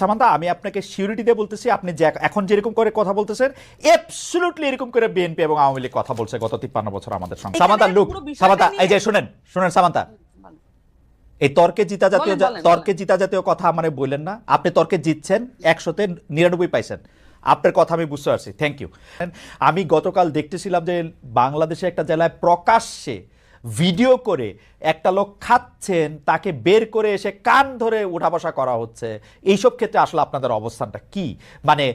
সামান্তা আমি আপনাকে সিউরিটি দিয়ে বলতেছি আপনি যে এখন যেরকম করে কথা বলতেছেন অ্যাবসলিউটলি এরকম করে বিএনপি এবং আওয়ামী লীগ কথা বলছে গত তিপ্পান্ন বছর আমাদের সঙ্গে। সামান্তা লুক সামান্তা এই যে শুনেন শুনেন সামান্তা। এই তর্কে জিতা জাতীয় তর্কে জিতা জাতীয় কথা মানে বললেন না। আপনি তর্কে জিতছেন একশোতে নিরানব্বই পাইছেন। আপনার কথা আমি বুঝতে পারছি। থ্যাংক ইউ আমি গতকাল দেখতেছিলাম যে বাংলাদেশে একটা জেলায় প্রকাশ্যে ভিডিও করে একটা লোক খাচ্ছেন, তাকে বের করে এসে কান ধরে উঠা বসা করা হচ্ছে। এইসব ক্ষেত্রে আসলে আপনাদের অবস্থানটা কি? মানে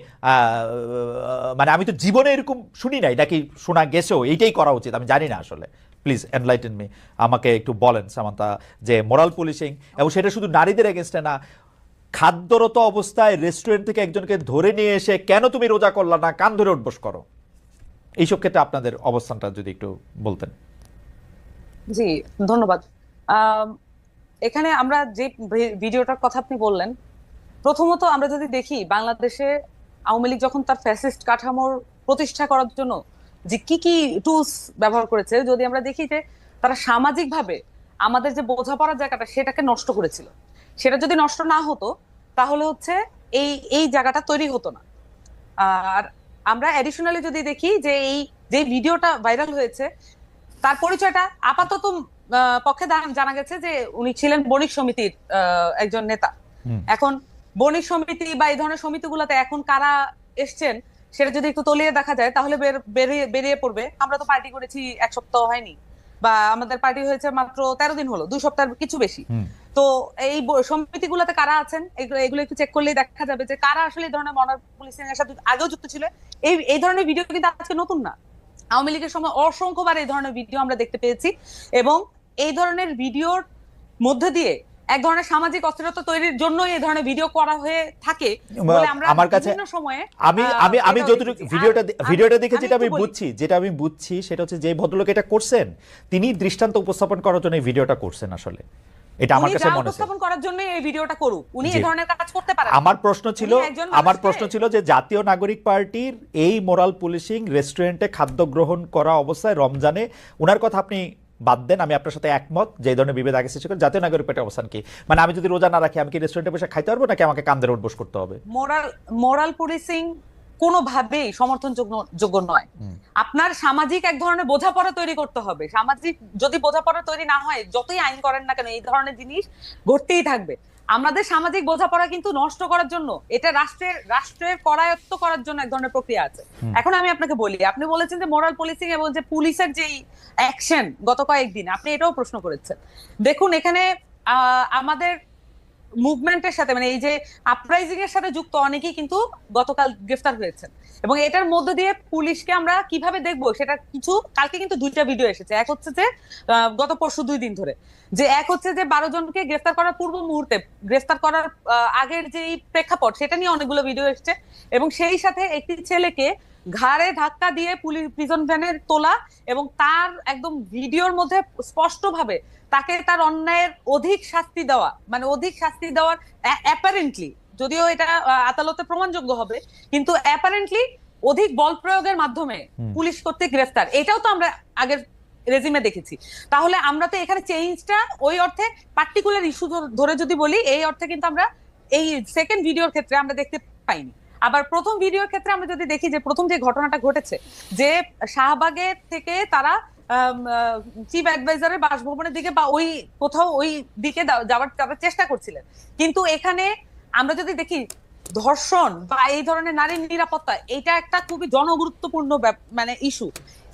মানে আমি তো জীবনে এরকম শুনি নাই, নাকি শোনা গেছেও? এইটাই করা উচিত, আমি জানি না আসলে। প্লিজ এনলাইটেন মি আমাকে একটু বলেন, সামান্তা, যে মোরাল পুলিশিং এবং সেটা শুধু নারীদের এগেনস্টে না, খাদ্যরত অবস্থায় রেস্টুরেন্ট থেকে একজনকে ধরে নিয়ে এসে কেন তুমি রোজা করলা না? কান ধরে উঠবস করো। এইসব ক্ষেত্রে আপনাদের অবস্থানটা যদি একটু বলতেন। জি, ধন্যবাদ। এখানে আমরা যে ভিডিওটার কথা আপনি বললেন, প্রথমত আমরা যদি দেখি বাংলাদেশে আওয়ামী লীগ যখন তার ফ্যাসিস্ট কাঠামোর প্রতিষ্ঠা করার জন্য যে কি কি টুলস ব্যবহার করেছে, যদি আমরা দেখি যে তারা সামাজিকভাবে আমাদের যে বোঝাপড়ার জায়গাটা সেটাকে নষ্ট করেছিল। সেটা যদি নষ্ট না হতো, তাহলে হচ্ছে এই এই জায়গাটা তৈরি হতো না। আর আমরা অ্যাডিশনালি যদি দেখি যে এই, যে ভিডিওটা ভাইরাল হয়েছে তার পরিচয়টা আপাতত পক্ষে জানা গেছে যে উনি ছিলেন বণিক সমিতির একজন নেতা। এখন বণিক সমিতি বা এই ধরনের সমিতিগুলোতে এখন কারা এসছেন সেটা যদি একটু তলিয়ে দেখা যায় তাহলে বেরিয়ে বেরিয়ে পড়বে। আমরা তো পার্টি করেছি এক সপ্তাহ হয়নি বা আমাদের পার্টি হয়েছে মাত্র তেরো দিন হলো দুই সপ্তাহের কিছু বেশি। তো এই ব- সমিতিগুলোতে কারা আছেন? এগুলো এগুলো একটু চেক করলেই দেখা যাবে যে কারা আসলে এই ধরনের মনার পুলিশিং এর সাথে আগেও যুক্ত ছিল। এই এই ধরনের ভিডিও কিন্তু আজকে নতুন না। আওয়ামী লীগের সময় অসংখ্যবার এই ধরনের ভিডিও আমরা দেখতে পেয়েছি এবং এই ধরনের ভিডিওর মধ্যে দিয়ে এক ধরনের সামাজিক অস্থিরতা তৈরির জন্য এই ধরনের ভিডিও করা হয়ে থাকে বলে আমরা আমার কাছে সময়ে আমি আমি আমি যতটুকু ভিডিওটা ভিডিওটা দেখে যেটা আমি বুঝছি যেটা আমি বুঝছি সেটা হচ্ছে যে ভদ্রলোক এটা করছেন তিনি দৃষ্টান্ত উপস্থাপন করার জন্য এই ভিডিওটা করছেন আসলে। এটা আমার কাছে মনে উপস্থাপন করার জন্য এই ভিডিওটা করুক। উনি এই ধরনের কাজ করতে পারেন আমার প্রশ্ন ছিল আমার প্রশ্ন ছিল যে জাতীয় নাগরিক পার্টির এই মোরাল পুলিশিং রেস্টুরেন্টে খাদ্য গ্রহণ করা অবস্থায় রমজানে ওনার কথা আপনি বাদ দেন আমি আপনার সাথে একমত যে ধরনের বিভেদ আগে সৃষ্টি করে জাতীয় নাগরিক পার্টির অবস্থান কি? মানে আমি যদি রোজা না রাখি আমি কি রেস্টুরেন্টে বসে খাইতে পারব নাকি আমাকে কান্দের উঠবোস করতে হবে? মোরাল মোরাল পুলিশিং কোনোভাবেই সমর্থনযোগ্য যোগ্য নয়। আপনার সামাজিক এক ধরনের বোঝাপড়া তৈরি করতে হবে। সামাজিক যদি বোঝাপড়া তৈরি না হয় যতই আইন করেন না কেন এই ধরনের জিনিস ঘটতেই থাকবে। আমাদের সামাজিক বোঝাপড়া কিন্তু নষ্ট করার জন্য এটা রাষ্ট্রের রাষ্ট্রের করায়ত্ত করার জন্য এক ধরনের প্রক্রিয়া আছে। এখন আমি আপনাকে বলি আপনি বলেছেন যে মোরাল পুলিশিং এবং যে পুলিশের যেই অ্যাকশন গত কয়েকদিন আপনি এটাও প্রশ্ন করেছেন। দেখুন এখানে আহ, আমাদের মুভমেন্টের সাথে মানে এই যে আপরাইজিং এর সাথে যুক্ত অনেকেই কিন্তু গতকাল গ্রেফতার হয়েছেন। এবং এটার মধ্য দিয়ে পুলিশকে আমরা কীভাবে দেখব, সেটা কিছু, কালকে কিন্তু দুইটা ভিডিও এসেছে। এক হচ্ছে যে গত পরশু দুই দিন ধরে। যে এক হচ্ছে যে বারো জনকে গ্রেফতার করার পূর্ব মুহূর্তে, গ্রেফতার করার আগের যে প্রেক্ষাপট, সেটা নিয়ে অনেকগুলো ভিডিও এসেছে। এবং সেই সাথে একটি ছেলেকে ঘাড়ে ধাক্কা দিয়ে পুলিশ প্রিজন ভ্যানের তোলা এবং তার একদম ভিডিওর মধ্যে স্পষ্টভাবে তাকে তার অন্যায়ের অধিক শাস্তি দেওয়া মানে অধিক শাস্তি দেওয়ার অ্যাপারেন্টলি যদিও এটা আদালতে প্রমাণযোগ্য হবে কিন্তু অ্যাপারেন্টলি অধিক বল প্রয়োগের মাধ্যমে পুলিশ কর্তৃক গ্রেফতার। এটাও তো আমরা আগের রেজিমে দেখেছি। তাহলে আমরা তো এখানে চেঞ্জটা ওই অর্থে পার্টিকুলার ইস্যু ধরে যদি বলি এই অর্থে কিন্তু আমরা এই সেকেন্ড ভিডিওর ক্ষেত্রে আমরা দেখতে পাইনি। আবার প্রথম ভিডিওর ক্ষেত্রে আমরা যদি দেখি যে প্রথম যে ঘটনাটা ঘটেছে, যে শাহবাগের থেকে তারা চিফ অ্যাডভাইজারের বাসভবনের দিকে বা ওই কোথাও ওই দিকে যাওয়ার তারা চেষ্টা করছিলেন। কিন্তু এখানে আমরা যদি দেখি ধর্ষণ বা এই ধরনের নারীর নিরাপত্তা, এটা একটা খুবই জনগুরুত্বপূর্ণ মানে ইস্যু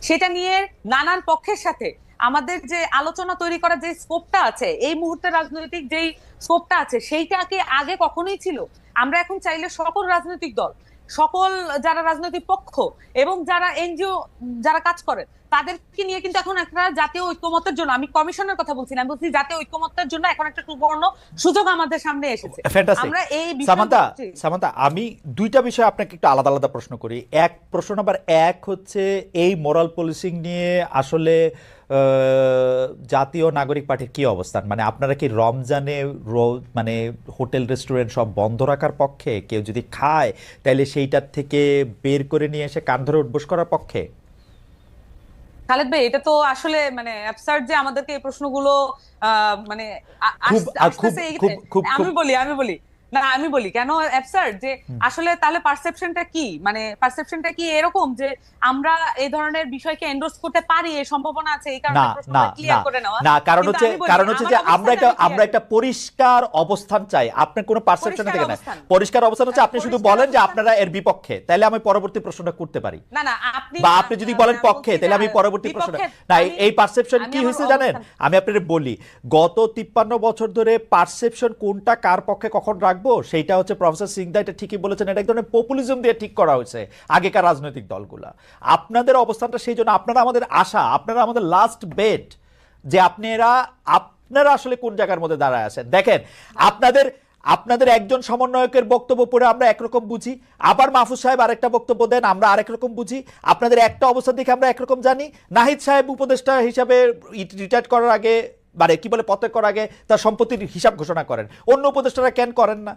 সেটা নিয়ে নানান পক্ষের সাথে আমাদের যে আলোচনা তৈরি করার যে স্কোপটা আছে, এই মুহূর্তে রাজনৈতিক যেই স্কোপটা আছে, সেইটাকে আগে কখনোই ছিল। আমরা এখন চাইলে সকল রাজনৈতিক দল, সকল যারা রাজনৈতিক পক্ষ এবং যারা এনজিও, যারা কাজ করে তাদেরকে নিয়ে কিন্তু এখন একটা জাতীয় ঐক্যমতের জন্য আমি কমিশনের কথা বলছি না আমি বলছি জাতীয় ঐক্যমতের জন্য এখন একটা সুবর্ণ সুযোগ আমাদের সামনে এসেছে। আমরা এই সামান্তা সামান্তা আমি দুইটা বিষয় আপনাকে একটু আলাদা আলাদা প্রশ্ন করি। এক প্রশ্ন নাম্বার এক হচ্ছে এই মোরাল পুলিশিং নিয়ে আসলে জাতীয় নাগরিক পার্টির কি অবস্থান? মানে আপনারা কি রমজানে মানে হোটেল রেস্টুরেন্ট সব বন্ধ রাখার পক্ষে? কেউ যদি খায় তাহলে সেইটার থেকে বের করে নিয়ে এসে কান ধরে উঠবোস করার পক্ষে? খালেদ ভাই এটা তো আসলে মানে অ্যাবসার্ড যে আমাদেরকে এই প্রশ্নগুলো আহ, মানে আমি বলি আমি বলি। না আমি বলি কেন অ্যাবসার্ড যে আসলে তাহলে পারসেপশনটা কি? মানে পারসেপশনটা কি এরকম যে আমরা এই ধরনের বিষয়কে এন্ডোর্স করতে পারি? এই সম্ভাবনা আছে এই কারণে না প্রশ্নটা ক্লিয়ার না। করে নেওয়া। না কারণ হচ্ছে কারণ হচ্ছে যে আমরা একটা আমরা একটা পরিষ্কার অবস্থান চাই। আপনার কোনো পারসেপশন থেকে না পরিষ্কার অবস্থান হচ্ছে আপনি শুধু বলেন যে আপনারা এর বিপক্ষে। তাহলে আমি পরবর্তী প্রশ্নটা করতে পারি। না না আপনি বা আপনি যদি বলেন পক্ষে তাহলে আমি পরবর্তী প্রশ্ন বিপক্ষে না এই পারসেপশন কি হয়েছে জানেন? আমি আপনাদের বলি গত তিপ্পান্ন বছর ধরে পারসেপশন কোনটা কার পক্ষে কখন রাখব সেইটা হচ্ছে প্রফেসর সিংদা এটা ঠিকই বলেছেন, এটা এক ধরনের পপুলিজম দিয়ে ঠিক করা হয়েছে আগেকার রাজনৈতিক দলগুলা। আপনাদের অবস্থানটা সেই জন্য আপনারা আমাদের আশা, আপনারা আমাদের লাস্ট বেট যে আপনারা আপনারা আসলে কোন জায়গার মধ্যে দাঁড়ায় আছেন। দেখেন, আপনাদের আপনাদের একজন সমন্বয়কের বক্তব্য পড়ে আমরা একরকম বুঝি, আবার মাহফুজ সাহেব আরেকটা বক্তব্য দেন, আমরা আরেক রকম বুঝি, আপনাদের একটা অবস্থান দেখে আমরা একরকম জানি। নাহিদ সাহেব উপদেষ্টা হিসাবে রিটায়ার করার আগে মানে কি বলে পত্যাগ করার আগে তার সম্পত্তির হিসাব ঘোষণা করেন। অন্য উপদেষ্টারা কেন করেন না?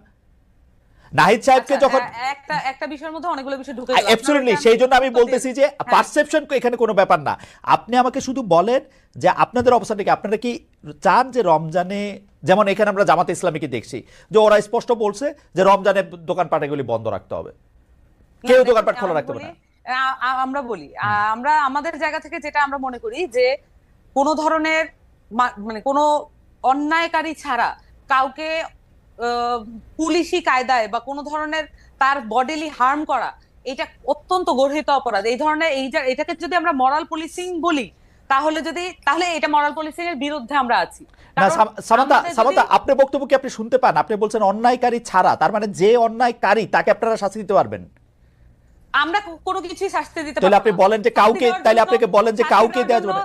নাহিদ সাহেবকে আচ্ছা, যখন একটা একটা বিষয়ের মধ্যে অনেকগুলো বিষয় ঢুকে গেল। অ্যাবসলিউটলি সেই জন্য আমি বলতেছি যে হ্যাঁ। পারসেপশন এখানে কোনো ব্যাপার না। আপনি আমাকে শুধু বলেন যে আপনাদের অবস্থাটা কি? আপনারা কি চান যে রমজানে যেমন এখানে আমরা জামাতে ইসলামীকে দেখছি যে ওরা স্পষ্ট বলছে যে রমজানে দোকানপাটগুলি বন্ধ রাখতে হবে। কেউ দোকানপাট খোলা রাখতে পারে আমরা বলি আমরা আমাদের জায়গা থেকে যেটা আমরা মনে করি যে কোন ধরনের মানে কোনো অন্যায়কারী ছাড়া কাউকে পুলিশি কায়দায় বা কোনো ধরনের তার বডিলি হার্ম করা এটা অত্যন্ত গর্হিত অপরাধ। এই ধরনের এই এটাকে যদি আমরা মরাল পুলিশিং বলি তাহলে যদি তাহলে এটা মরাল পুলিশিং এর বিরুদ্ধে আমরা আছি। না সামান্তা সামান্তা আপনার বক্তব্য কি আপনি শুনতে পান আপনি বলছেন অন্যায়কারী ছাড়া তার মানে যে অন্যায়কারী তাকে আপনারা শাস্তি দিতে পারবেন। আমরা কোনো কিছুই শাস্তি দিতে তাহলে আপনি বলেন যে কাউকে তাহলে আপনাকে বলেন যে কাউকে দেওয়া যাবে না।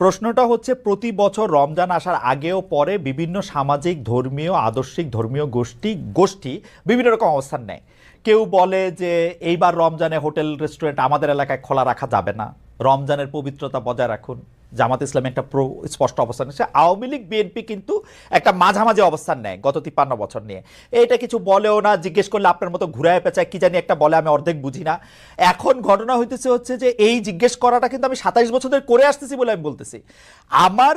প্রশ্নটা হচ্ছে, প্রতি বছর রমজান আসার আগেও পরে বিভিন্ন সামাজিক, ধর্মীয়, আদর্শিক, ধর্মীয় গোষ্ঠী গোষ্ঠী বিভিন্ন রকম অবস্থান নেয়। কেউ বলে যে, এইবার রমজানে হোটেল, রেস্টুরেন্ট আমাদের এলাকায় খোলা রাখা যাবে না। রমজানের পবিত্রতা বজায় রাখুন। জামাত ইসলামে একটা প্রো স্পষ্ট অবস্থান নিচ্ছে আওয়ামী লীগ, বিএনপি কিন্তু একটা মাঝামাঝি অবস্থান নেয় গত তিপ্পান্ন বছর নিয়ে। এটা কিছু বলেও না, জিজ্ঞেস করলে আপনার মতো ঘুরায় পেঁচায়, কি জানি একটা বলে, আমি অর্ধেক বুঝি না। এখন ঘটনা হইতেছে হচ্ছে যে, এই জিজ্ঞেস করাটা কিন্তু আমি সাতাইশ বছর ধরে করে আসতেছি বলে আমি বলতেছি। আমার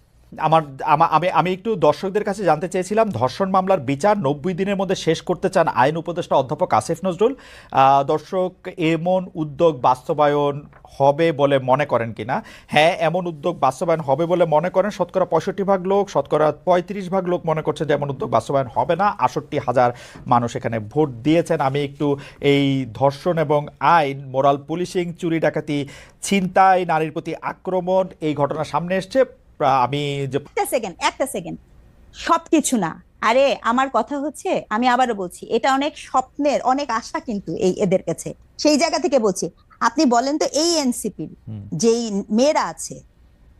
আমার, আমি আমি একটু দর্শকদের কাছে জানতে চেয়েছিলাম, ধর্ষণ মামলার বিচার নব্বই দিনের মধ্যে শেষ করতে চান আইন উপদেষ্টা অধ্যাপক আসিফ নজরুল। দর্শক, এমন উদ্যোগ বাস্তবায়ন হবে বলে মনে করেন কিনা? হ্যাঁ এমন উদ্যোগ বাস্তবায়ন হবে বলে মনে করেন। শতকরা পঁয়ষট্টি ভাগ লোক, শতকরা পঁয়ত্রিশ ভাগ লোক মনে করছে যে এমন উদ্যোগ বাস্তবায়ন হবে না। আষট্টি হাজার মানুষ এখানে ভোট দিয়েছেন। আমি একটু এই ধর্ষণ এবং আইন, মোরাল পুলিশিং, চুরি ডাকাতি, ছিনতাই, নারীর প্রতি আক্রমণ এই ঘটনা সামনে এসছে। আমি যে একটা সেকেন্ড একটা সেকেন্ড সবকিছু না। আরে আমার কথা হচ্ছে আমি আবারও বলছি এটা অনেক স্বপ্নের অনেক আশা কিন্তু এই এদের কাছে। সেই জায়গা থেকে বলছি আপনি বলেন তো এই এনসিপির যেই মেয়েরা আছে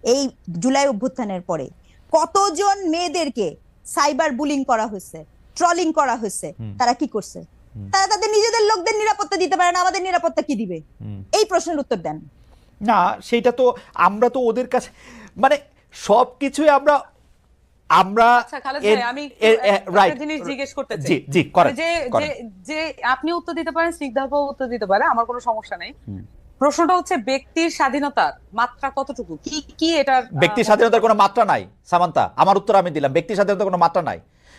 এই জুলাই অভ্যুত্থানের পরে কতজন মেয়েদেরকে সাইবার বুলিং করা হয়েছে ট্রলিং করা হয়েছে তারা কি করছে? তারা তাদের নিজেদের লোকদের নিরাপত্তা দিতে পারে না আমাদের নিরাপত্তা কি দিবে? এই প্রশ্নের উত্তর দেন। না সেটা তো আমরা তো ওদের কাছে মানে সব কিছুই আমরা আমরা আচ্ছা আমি. জিনিস জিজ্ঞেস করতে চাই। জি জি যে যে যে আপনি উত্তর দিতে পারেন স্নিগ্ধাপ উত্তর দিতে পারে আমার কোনো সমস্যা নাই। প্রশ্নটা হচ্ছে ব্যক্তির স্বাধীনতার মাত্রা কতটুকু? কি কি এটার ব্যক্তির ব্যক্তি স্বাধীনতার কোনো মাত্রা নাই সামান্তা আমার উত্তর আমি দিলাম ব্যক্তি স্বাধীনতার কোনো মাত্রা নাই।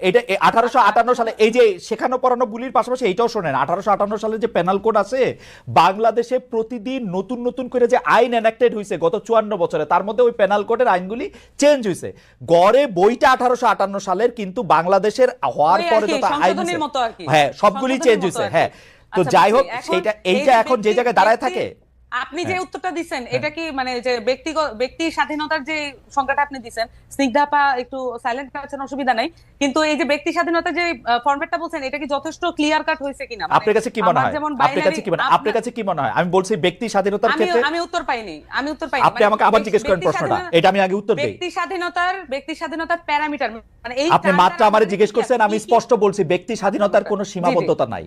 এটা আঠারোশো আটান্ন সালে এই যে শেখানো পড়ানো বুলির পাশাপাশি এইটাও শোনেন আঠারোশো আটান্ন সালে যে পেনাল কোড আছে বাংলাদেশে প্রতিদিন নতুন নতুন করে যে আইন এনাক্টেড হয়েছে গত চুয়ান্ন বছরে তার মধ্যে ওই পেনাল কোডের আইনগুলি চেঞ্জ হয়েছে গড়ে বইটা আঠারোশো আটান্ন সালের কিন্তু বাংলাদেশের হওয়ার পরে যত আইন। হ্যাঁ সবগুলি চেঞ্জ হয়েছে হ্যাঁ। তো আচ্ছা, যাই হোক সেইটা এইটা এখন যে জায়গায় দাঁড়ায় থাকে আপনি যে হ্যাঁ। উত্তরটা দিচ্ছেন এটা কি মানে যে ব্যক্তিগত ব্যক্তি স্বাধীনতার যে সংখ্যাটা আপনি দিচ্ছেন স্নিগ্ধাপা একটু সাইলেন্ট আছেন অসুবিধা নাই। কিন্তু এই যে ব্যক্তি স্বাধীনতা যে ফরম্যাটটা বলছেন এটা কি যথেষ্ট ক্লিয়ার কাট হয়েছে কিনা? মানে আপনার কাছে কি মনে হয়? আপনার কাছে কি মনে হয় আপনার কাছে কি মনে হয়? আমি বলছি ব্যক্তি স্বাধীনতার ক্ষেত্রে আমি উত্তর পাইনি আমি উত্তর পাইনি। আপনি মানে আমাকে আবার জিজ্ঞেস করেন প্রশ্নটা। এটা আমি আগে উত্তর দেই। ব্যক্তি স্বাধীনতার ব্যক্তি স্বাধীনতার প্যারামিটার মানে এই আপনি মাত্র আমারে জিজ্ঞেস করছেন আমি স্পষ্ট বলছি ব্যক্তি স্বাধীনতার কোনো। সীমাবদ্ধতা নাই।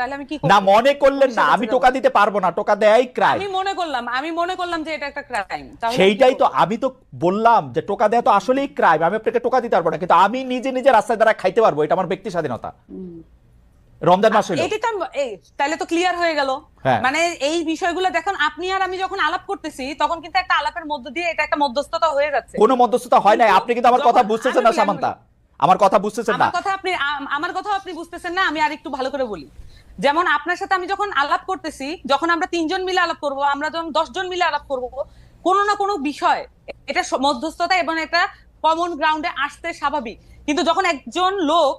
তাহলে আমি কি না মনে করলেন না আমি টোকা দিতে পারব না টোকা ক্রাইম আমি মনে করলাম আমি মনে করলাম যে এটা একটা ক্রাইম সেইটাই তো আমি তো বললাম যে টোকা দেওয়া তো আসলেই ক্রাইম আমি আপনাকে টোকা দিতে পারব না কিন্তু আমি নিজে নিজে রাস্তায় দ্বারা খাইতে পারব এটা আমার ব্যক্তি স্বাধীনতা। রমজান মাস হইল এটি তো তাহলে তো ক্লিয়ার হয়ে গেল। হ্যাঁ। মানে এই বিষয়গুলো দেখুন আপনি আর আমি যখন আলাপ করতেছি তখন কিন্তু একটা আলাপের মধ্য দিয়ে এটা একটা মধ্যস্থতা হয়ে যাচ্ছে। কোনো মধ্যস্থতা হয় নাই আপনি কিন্তু আমার কথা বুঝতেছেন না সামান্তা। আমার কথা বুঝতেছেন না। আমার কথা আপনি আমার কথা আপনি বুঝতেছেন না আমি আর একটু ভালো করে বলি। যেমন আপনার সাথে আমি যখন আলাপ করতেছি, যখন আমরা তিনজন মিলে আলাপ করব, আমরা যখন দশজন মিলে আলাপ করব, কোনো না কোনো বিষয়, এটা মধ্যস্থতা এবং এটা কমন গ্রাউন্ডে আসতে স্বাভাবিক। কিন্তু যখন একজন লোক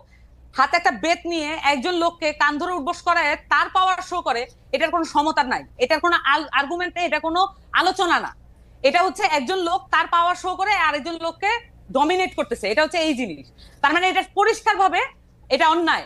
হাতে একটা বেত নিয়ে একজন লোককে কান ধরে উঠবস করে তার পাওয়ার শো করে, এটার কোনো সমতার নাই। এটার কোনো আর্গুমেন্ট নেই, এটা কোনো আলোচনা না। এটা হচ্ছে একজন লোক তার পাওয়ার শো করে আরেকজন লোককে ডমিনেট করতেছে। এটা হচ্ছে এই জিনিস। তার মানে এটা পরিষ্কার ভাবে এটা অন্যায়।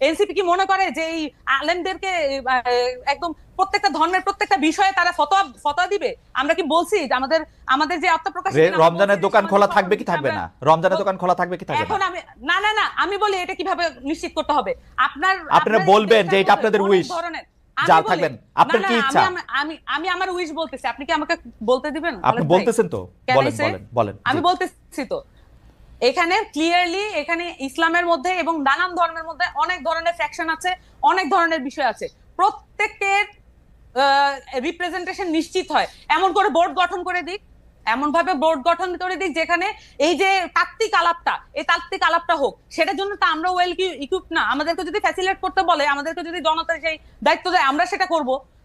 এনসিপি কি মনে করে যে এই আলেমদেরকে একদম প্রত্যেকটা ধর্মের প্রত্যেকটা বিষয়ে তারা ফতোয়া ফতোয়া দিবে? আমরা কি বলছি যে আমাদের আমাদের যে আত্মপ্রকাশ রমজানের দোকান খোলা থাকবে কি থাকবে না? রমজানের দোকান খোলা থাকবে কি থাকবে এখন আমি না না না আমি বলি এটা কীভাবে নিশ্চিত করতে হবে? আপনার আপনারা বলবেন যে এটা আপনাদের উইশ ধরনের। যা থাকবেন। আপনার কি ইচ্ছা? আম- আমি আমি আমার উইশ বলতেছি। আপনি কি আমাকে বলতে দিবেন? আপনি বলতেছেন তো? বলেন বলেন বলেন আমি বলতেছি তো। এখানে ক্লিয়ারলি এখানে ইসলামের মধ্যে এবং নানান ধর্মের মধ্যে অনেক ধরনের ফ্যাকশন আছে, অনেক ধরনের বিষয় আছে। প্রত্যেকের রিপ্রেজেন্টেশন নিশ্চিত হয়। এমন করে বোর্ড গঠন করে দিক এমন ভাবে বোর্ড গঠন করে দিক যেখানে এই যে তাত্ত্বিক আলাপটা, এই তাত্ত্বিক আলাপটা হোক, সেটার জন্য তো আমরা ওয়েল ইকুইপ না। আমাদেরকে যদি ফ্যাসিলেট করতে বলে, আমাদেরকে যদি জনতা সেই দায়িত্ব দেয়, আমরা সেটা করব।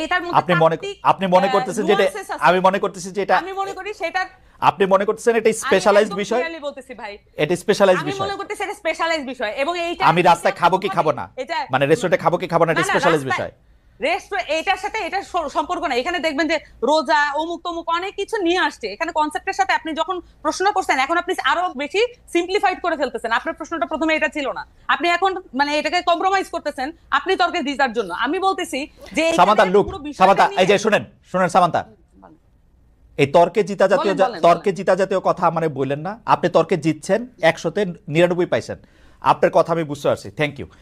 মধ্যে আপনি মনে আপনি মনে করতেছেন যে এটা- nuances আছে। আমি মনে করতেছি যে এটা আমি মনে করি সেটা আপনি মনে করতেছেন এটা স্পেশালাইজড বিষয়? clearly বলতেছি ভাই। এটা স্পেশালাইজড আমি বিষয়। মনে করতেছি এটা স্পেশালাইজড বিষয়। এবং এইটা আমি রাস্তায় খাব কি খাব না? মানে রেস্টুরেন্টে খাব কি খাব না? এটা স্পেশালাইজড বিষয়। রেস্টুরেন্ট এটার সাথে এটা সম্পর্ক না এখানে দেখবেন যে রোজা অমুক তমুক অনেক কিছু নিয়ে আসছে। এখানে কনসেপ্টের সাথে আপনি যখন প্রশ্ন করছেন এখন আপনি আরও বেশি সিম্পলিফাইড করে ফেলতেছেন। আপনার প্রশ্নটা প্রথমে এটা ছিল না। আপনি এখন মানে এটাকে কম্প্রোমাইজ করতেছেন আপনি তর্কে জিতার জন্য। আমি বলতেছি যে সামান্তা লুক সামান্তা এই যে শুনেন শুনেন সামান্তা। এই তর্কে জিতা জাতীয় তর্কে জিতা জাতীয় কথা মানে বললেন না। আপনি তর্কে জিতছেন একশোতে নিরানব্বই পাইছেন আপনার কথা আমি বুঝতে পারছি। Thank you